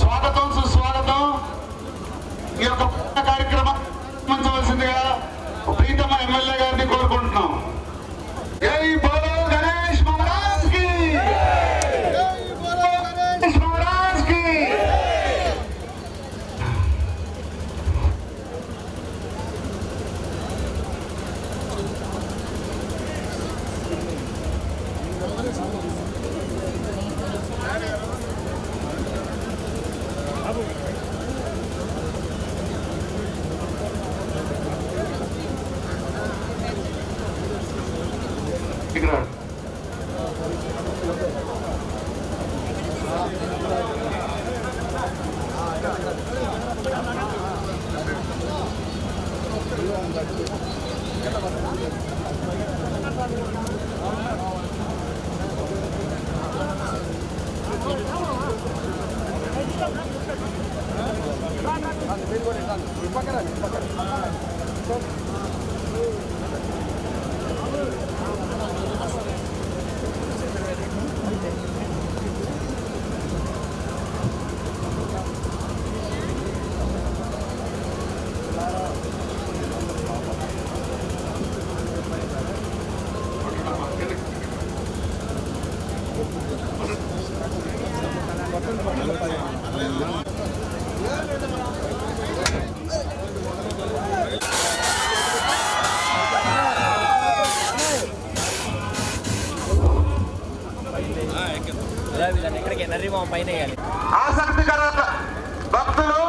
స్వాగతం సుస్వాగతం. ఈ యొక్క కార్యక్రమం మంచవలసిందిగా ప్రీతమ ఎమ్మెల్యే గారిని పక్కన ఎక్కడికి పైన వేయాలి. ఆసక్తికర భక్తులు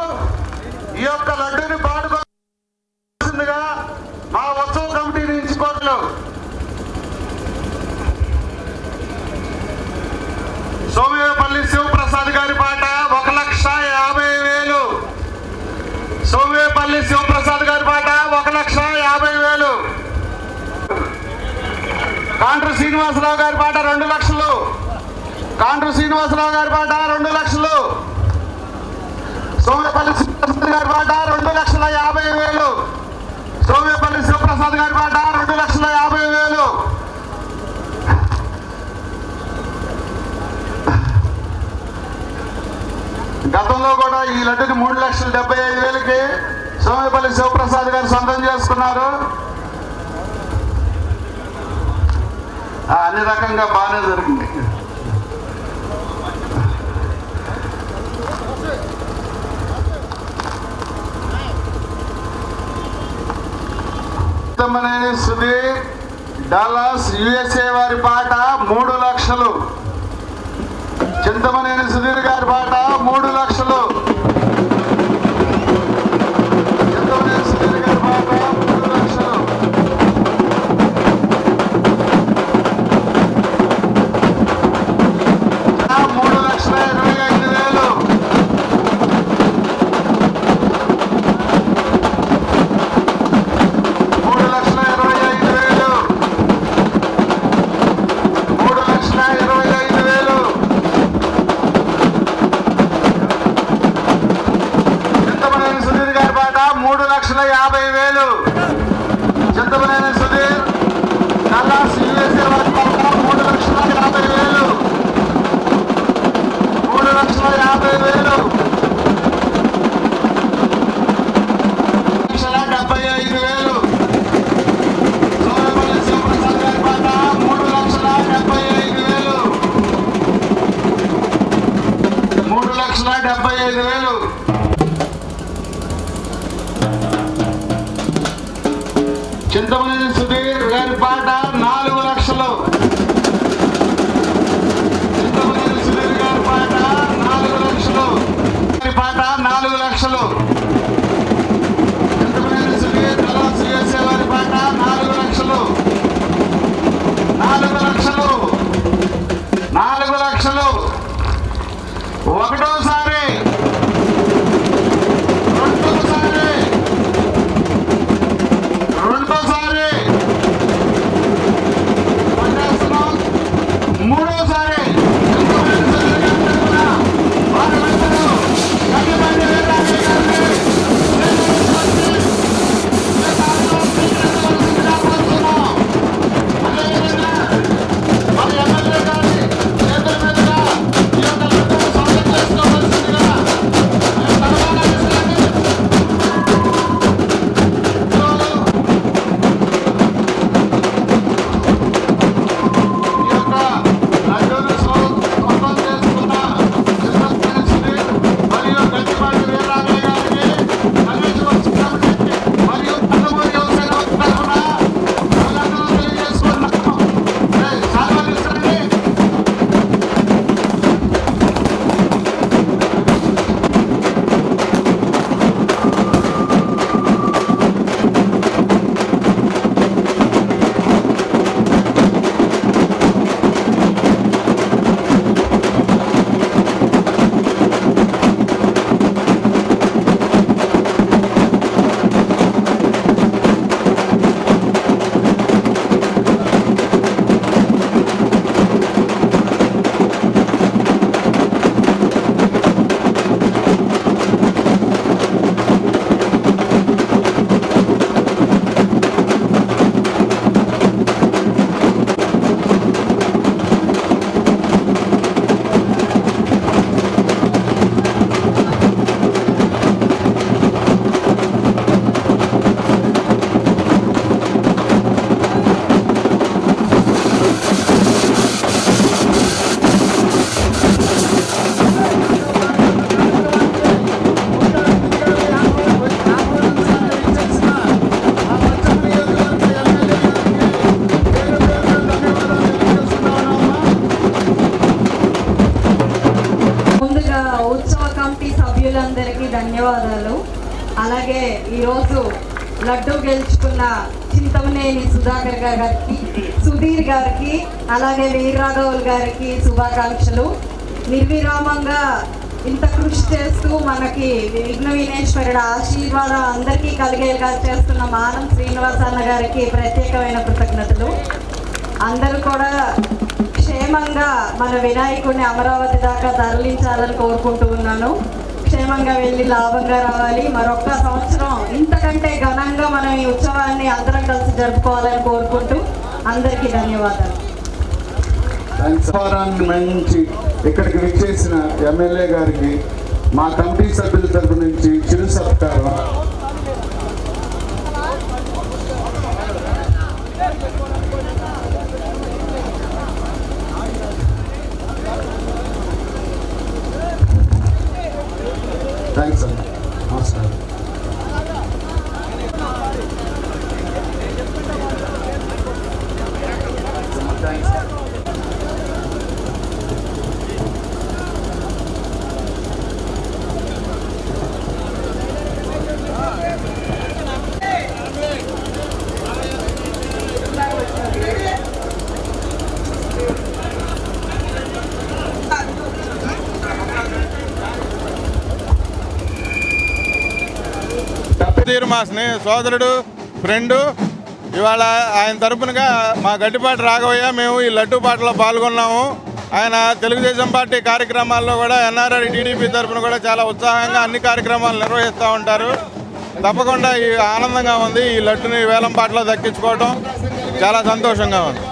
ఈ యొక్క లడ్డూని పాడుకోవాల్సిందిగా మా ఉత్సవ కమిటీ నుంచి కోరలు సోమేపల్లి శివప్రసాద్ గారి పాట ఒక లక్ష యాభై వేలు. సోమేపల్లి శివప్రసాద్ గారి పాట ఒక లక్ష యాభై వేలు. కాంట్రు శ్రీనివాసరావు గారి పాట రెండు లక్షలు. కాండ్రు శ్రీనివాసరావు గారి పాట రెండు లక్షలు. సోమేపల్లి శ్రీనివాసరావు గారి పాట రెండు లక్షల యాభై వేలు. సోమేపల్లి శివప్రసాద్ గారి పాట రెండు లక్షల యాభై వేలు. గతంలో కూడా ఈ లడ్డుని మూడు లక్షల డెబ్బై ఐదు వేలకి సోమేపల్లి శివప్రసాద్ గారు సొంతం చేసుకున్నారు. అన్ని రకంగా బాగానే జరిగింది. చింతమనేని సుధీర్ డాలస్ యుఎస్ఏ వారి పాట మూడు లక్షలు. చింతమనేని సుధీర్ గారి పాట మూడు లక్షలు. లక్షల ధన్యవాదాలు. అలాగే ఈరోజు లడ్డు గెలుచుకున్న చింతమనేని సుధాకర్ గారికి సుధీర్ గారికి అలాగే వీరరాఘవుల్ గారికి శుభాకాంక్షలు. నిర్విరామంగా ఇంత కృషి చేస్తూ మనకి విఘ్న వినేశ్వరుడు ఆశీర్వాదం అందరికీ కలిగేలా చేస్తున్న మానం శ్రీనివాస అన్న గారికి ప్రత్యేకమైన కృతజ్ఞతలు. అందరూ కూడా క్షేమంగా మన వినాయకుడిని అమరావతి దాకా తరలించాలని కోరుకుంటూ ఉన్నాను. క్షేమంగా వెళ్ళి లాభంగా రావాలి. మరొక్క సంవత్సరం ఇంతకంటే ఘనంగా మనం ఈ ఉత్సవాన్ని అందరం కలిసి జరుపుకోవాలని కోరుకుంటూ అందరికీ ధన్యవాదాలు. మంచి ఇక్కడికి విచ్చేసిన ఎమ్మెల్యే గారికి మా కమిటీ సభ్యుల తరపు నుంచి చిరు సత్కారం. తీరు స్నేహ సోదరుడు ఫ్రెండు ఇవాళ ఆయన తరపునగా మా గడ్డిపాటి రాఘవయ్య మేము ఈ లడ్డు పాటలో పాల్గొన్నాము. ఆయన తెలుగుదేశం పార్టీ కార్యక్రమాల్లో కూడా ఎన్ఆర్ఐ టీడీపీ తరపున కూడా చాలా ఉత్సాహంగా అన్ని కార్యక్రమాలు నిర్వహిస్తూ ఉంటారు. తప్పకుండా ఈ ఆనందంగా ఉంది. ఈ లడ్డుని వేలం పాటలో దక్కించుకోవడం చాలా సంతోషంగా ఉంది.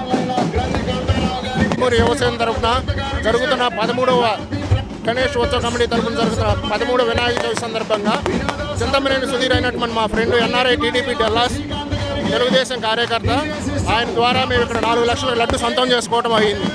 ఊరు యువసేన తరఫున జరుగుతున్న పదమూడవ గణేష్ ఉత్సవ కమిటీ తరఫున జరుగుతున్న పదమూడవ వినాయక చవితి సందర్భంగా చింతమనేని సుధీర్ అయినటువంటి మా friend NRI TDP Dallas Telugu Desam కార్యకర్త. ఆయన ద్వారా మేము ఇక్కడ నాలుగు లక్షల లడ్డు సొంతం చేసుకోవడం అయింది.